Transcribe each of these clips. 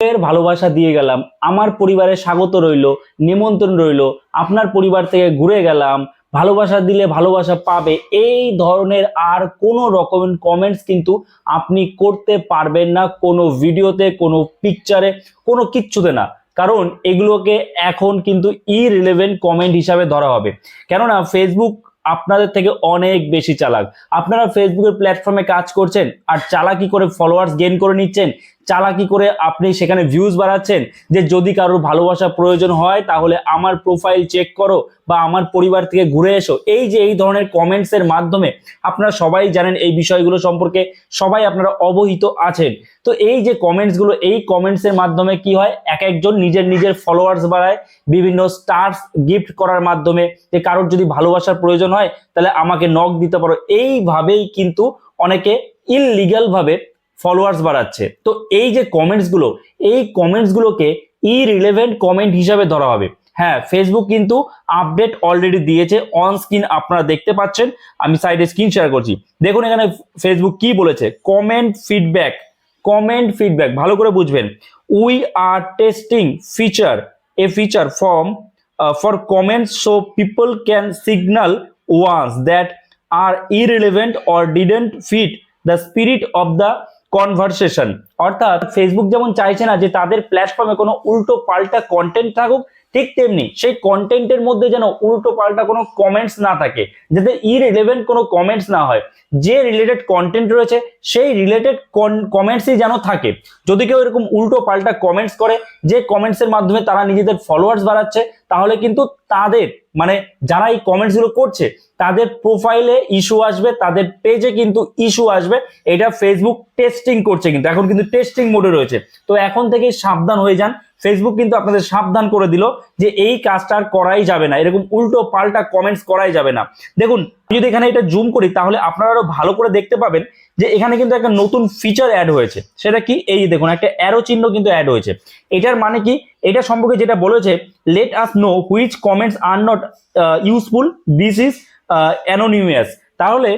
এর ভালোবাসা দিয়ে গেলাম। আমার পরিবারে স্বাগত রইল, নিমন্ত্রণ রইল। আপনার পরিবার থেকে ঘুরে গেলাম। ভালোবাসা দিলে ভালোবাসা পাবে। এই ধরনের আর কোনো রকমের কমেন্টস কিন্তু আপনি করতে পারবেন না কোনো ভিডিওতে, কোনো পিকচারে কোনো কিচ্ছুতে না। কারণ এগুলোকে এখন কিন্তু ইরিলেভেন্ট কমেন্ট হিসাবে ধরা হবে। কেননা ফেসবুক আপনাদের থেকে অনেক বেশি চালাক। আপনারা ফেসবুকের প্ল্যাটফর্মে কাজ করছেন আর চালাকি করে ফলোয়ার্স গেইন করে নিচ্ছেন, চালাকি করে আপনি সেখানে ভিউজ বাড়াচ্ছেন, যে যদি কারোর ভালোবাসা প্রয়োজন হয় তাহলে আমার প্রোফাইল চেক করো বা আমার পরিবার থেকে ঘুরে এসো, এই যে এই ধরনের কমেন্টস এর মাধ্যমে আপনারা সবাই জানেন এই বিষয়গুলো সম্পর্কে, সবাই আপনারা অবহিত আছেন। তো এই যে কমেন্টসগুলো, এই কমেন্টস এর মাধ্যমে কি হয়? এক একজন নিজের নিজের ফলোয়ার্স বাড়ায়, বিভিন্ন স্টার্স গিফট করার মাধ্যমে, যে কারোর যদি ভালোবাসার প্রয়োজন হয়, তাহলে আমাকে নক দিতে পারো। এইভাবেই কিন্তু অনেকে ইললিগাল ভাবে ফলোয়ার্স বাড়াচ্ছে। তো এই যে কমেন্টসগুলো, এই কমেন্টস গুলোকে ইরিলেভেন্ট কমেন্ট হিসাবে ধরা হবে। হ্যাঁ ফেসবুক কিন্তু আপডেট অলরেডি দিয়েছে। অন স্ক্রিন আপনারা দেখতে পাচ্ছেন। আমি সাইডে স্ক্রিন শেয়ার করছি। দেখুন এখানে ফেসবুক কি বলেছে? কমেন্ট ফিডব্যাক কমেন্ট ফিডব্যাক ভালো করে বুঝবেন। We are testing feature a feature form for comments so people can signal once that are irrelevant or didn't fit the spirit of the conversation অর্থাৎ Facebook যেমন চাইছে না যে তাদের প্ল্যাটফর্মে কোনো উল্টো পাল্টা কন্টেন্ট থাকুক ঠিক তেমনি সেই কন্টেন্টের মধ্যে যেন উল্টো পাল্টা কোনো কমেন্টস না থাকে, যাতে ইরিলেভেন্ট কোনো কমেন্টস না হয়। যে রিলেটেড কন্টেন্ট রয়েছে, সেই রিলেটেড কমেন্টসই যেন থাকে। যদি কেউ এরকম উল্টো পাল্টা কমেন্টস করে, যে কমেন্টসের মাধ্যমে তারা নিজেদের ফলোয়ার্স বাড়াচ্ছে, তাহলে কিন্তু তাদের মানে যারা এই কমেন্টসগুলো করছে তাদের প্রোফাইলে ইস্যু আসবে, তাদের পেজে কিন্তু ইস্যু আসবে। এটা ফেসবুক টেস্টিং করছে কিন্তু, এখন কিন্তু টেস্টিং মোডে রয়েছে। তো এখন থেকে সাবধান হয়ে যান। ফেসবুক কিন্তু আপনাদের সাবধান করে দিল যে এই কাজটা আর করাই যাবে না। এরকম উল্টো পাল্টা কমেন্টস করাই যাবে না। দেখুন যদি এখানে এটা জুম করি, তাহলে আপনারা আরও ভালো করে দেখতে পাবেন যে এখানে কিন্তু একটা নতুন ফিচার অ্যাড হয়েছে। সেটা কি? এই দেখুন, একটা অ্যারো চিহ্ন কিন্তু অ্যাড হয়েছে। এটার মানে কি? এটা সম্পর্কে যেটা বলেছে let us know which comments are not useful this is anonymous তাহলে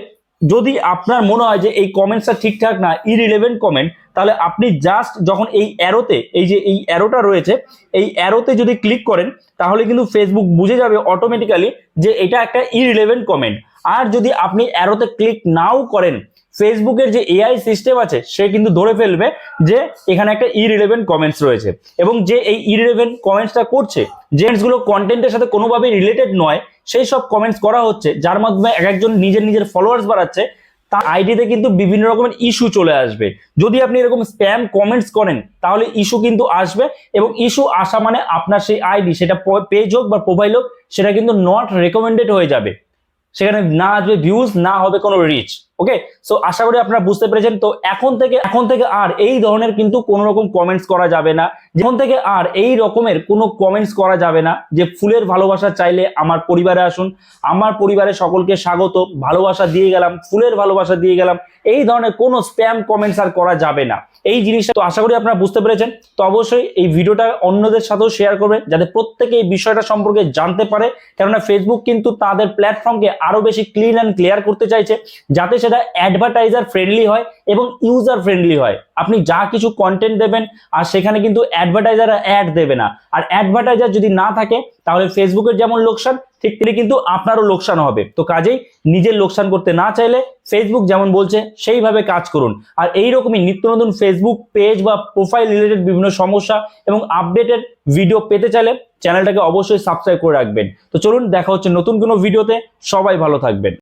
যদি আপনার মনে হয় যে এই কমেন্টসটা ঠিকঠাক না ইরিলেভেন্ট কমেন্ট তাহলে আপনি জাস্ট যখন এই অ্যারোতে এই যে এই অ্যারোটা রয়েছে, এই অ্যারোতে যদি ক্লিক করেন, তাহলে কিন্তু ফেসবুক বুঝে যাবে অটোমেটিক্যালি যে এটা একটা ইরিলেভেন্ট কমেন্ট আর যদি আপনি অ্যারোতে ক্লিক নাও করেন ফেসবুকের যে এআই সিস্টেম আছে, সে কিন্তু ধরে ফেলবে যে এখানে একটা ইরিলেভেন্ট কমেন্টস রয়েছে। এবং যে এই ইরিলেভেন্ট কমেন্টসটা করছে জেন্টসগুলো কন্টেন্টের সাথে কোনোভাবেই রিলেটেড নয়, সেই সব কমেন্টস করা হচ্ছে, যার মাধ্যমে এক একজন নিজের নিজের ফলোয়ার্স বাড়াচ্ছে, তার আইডিতে কিন্তু বিভিন্ন রকমের ইস্যু চলে আসবে। যদি আপনি এরকম স্প্যাম কমেন্টস করেন, তাহলে ইস্যু কিন্তু আসবে, এবং ইস্যু আসা মানে আপনার সেই আইডি সেটা পেজ হোক বা প্রোফাইল হোক, সেটা কিন্তু নট রেকমেন্ডেড হয়ে যাবে। সেখানে না আসবে ভিউজ না হবে কোনো রিচ ওকে সো আশা করি আপনারা বুঝতে পেরেছেন। তো, এখন থেকে এখন থেকে আর এই ধরনের কিন্তু কোনো রকম কমেন্টস করা যাবে না। এখন থেকে আর এই রকমের কোনো কমেন্টস করা যাবে না যে ফুলের ভালোবাসা চাইলে আমার পরিবারে আসুন, আমার পরিবারে সকলকে স্বাগত, ভালোবাসা দিয়ে গেলাম, ফুলের ভালোবাসা দিয়ে গেলাম, এই ধরনের কোনো স্প্যাম কমেন্টস আর করা যাবে না। এই জিনিসটা, তো আশা করি আপনারা বুঝতে পেরেছেন। তো, অবশ্যই এই ভিডিওটা অন্যদের সাথেও শেয়ার করবে, যাতে প্রত্যেকে এই বিষয়টা সম্পর্কে জানতে পারে। কেননা ফেসবুক কিন্তু তাদের প্ল্যাটফর্মকে আরও বেশি ক্লিন অ্যান্ড ক্লিয়ার করতে চাইছে, যাতে সেটা অ্যাডভার্টাইজার ফ্রেন্ডলি হয় এবং ইউজার ফ্রেন্ডলি হয়। আপনি যা কিছু কন্টেন্ট দেবেন, আর সেখানে কিন্তু অ্যাডভার্টাইজার অ্যাড দেবে না। আর অ্যাডভার্টাইজার যদি না থাকে, তাহলে ফেসবুকের যেমন লোকসান, ঠিক তিনি কিন্তু আপনারও লোকসান হবে। তো কাজেই নিজের লোকসান করতে না চাইলে ফেসবুক যেমন বলছে, সেইভাবে কাজ করুন। আর এই রকমই নিত্য নতুন ফেসবুক পেজ বা প্রোফাইল রিলেটেড বিভিন্ন সমস্যা এবং আপডেটেড ভিডিও পেতে চাইলে চ্যানেলটাকে অবশ্যই সাবস্ক্রাইব করে রাখবেন। তো চলুন, দেখা হচ্ছে নতুন কোনো ভিডিওতে সবাই ভালো থাকবেন।